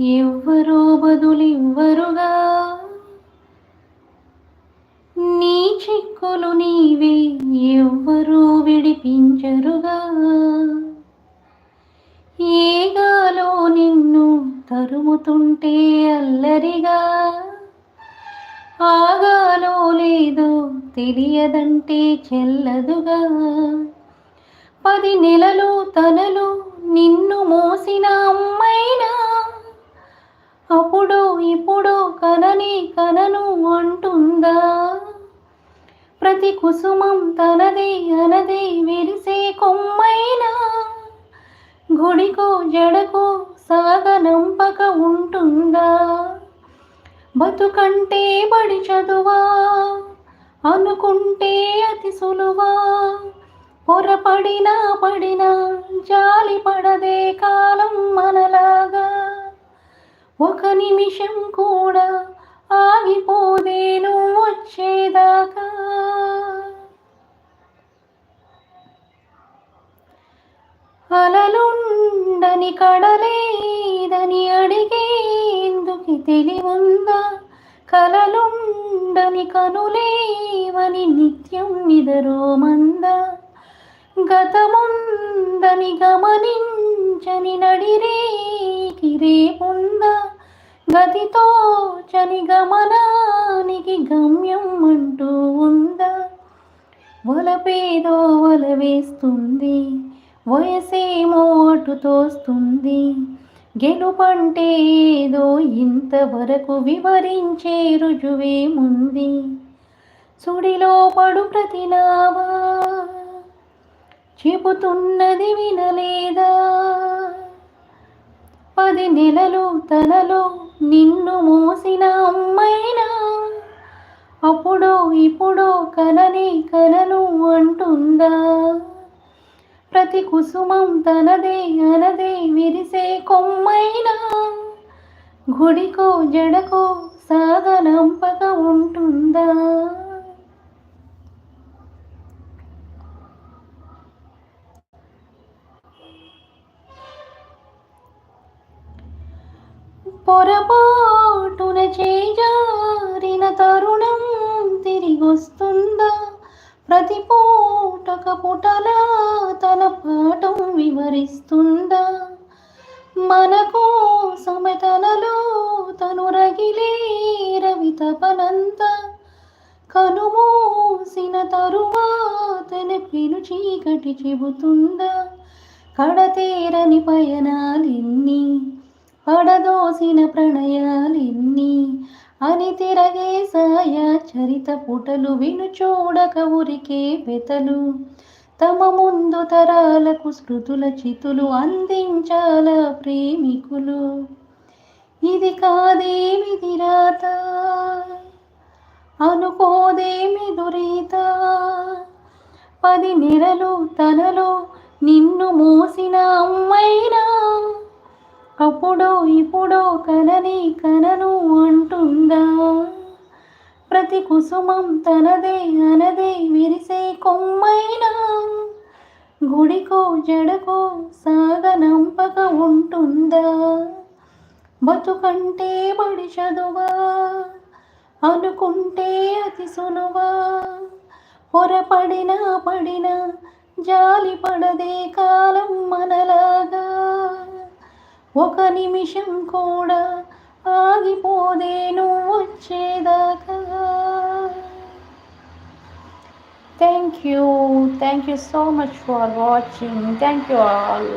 ఎవ్వరో బదులివ్వరుగా. నీ చిక్కులు నీవే ఎవ్వరూ విడిపించరుగా. ఏగాలో నిన్ను తరుముతుంటే అల్లరిగా. ఆగాలో లేదో తెలియదంటే చెల్లదుగా. పది నెలలు తనలు నిన్ను మోసినా అప్పుడు ఇప్పుడు కనని కనను అంటుందా? ప్రతి కుసుమం తనదే అనదే విరిసే కొమ్మైనా? గుడికో జడకో సాగనంపక ఉంటుందా? బతుకంటే బడి చదువా? అనుకుంటే అతి సులువా? పొరపడినా పడినా జాలి పడదే కాలం మనలా? ఒక నిమిషం కూడా ఆగిపోదే నువ్వు వచ్చేదాకా. అలలుండని కడలేదని అడిగేందుకు తెలివుందా? కలలుండని కనులేవని నిత్యం నిదరోమందా? గతముందని గమనించని నడిరే చని గమనానికి గమ్యం అంటూ ఉందా? వలపేదో వల వేస్తుంది వయసేమో అటు తోస్తుంది. గెలుపంటే ఏదో ఇంతవరకు వివరించే రుజువేముంది సుడిలో పడు ప్రతినావా చెబుతున్నది వినలేదా? పది నెలలు తనలో నిన్ను మోసిన అమ్మైనా? అప్పుడో ఇప్పుడో కలనే కలను అంటుందా? ప్రతి కుసుమం తనదే అనదే విరిసే కొమ్మైనా? గుడికో జడకో సాగనంపక ఉంటుందా పొరపాటున చేజారిన తరుణం తిరిగొస్తుందా? ప్రతి పూటక పుటలా తన పాఠం వివరిస్తుందా? మన కోసమే తనలో తను రగిలే రవి తపనంత. కనుమూసిన తరువాతన పిలు చీకటి చెబుతుందా? కడతేరని పయనాలెన్ని పడదోసిన ప్రణయాలెన్ని అని తిరగే సాయ చరిత పుటలు విను చూడక ఉరికే వెతలు తమ ముందు తరాలకు స్మృతుల చితులు అందించాల ప్రేమికులు. ఇది కాదేమిది రాత అనుకోదేమి దురీత? పది నెలలు తనలో నిన్ను మోసిన అమ్మైనా అప్పుడో ఇప్పుడో కనని కనను అంటుందా? ప్రతి కుసుమం తనదే అనదే విరిసే కొమ్మైనా? గుడికో జడకో సాగనంపక ఉంటుందా? బతుకంటే బడి చదువా? అనుకుంటే అతి సులువా? పొరపడినా పడినా జాలి పడదే ఒక నిమిషం కూడా ఆగిపోదే నువ్వు వచ్చేదాకా. Thank you thank you so much for watching thank you all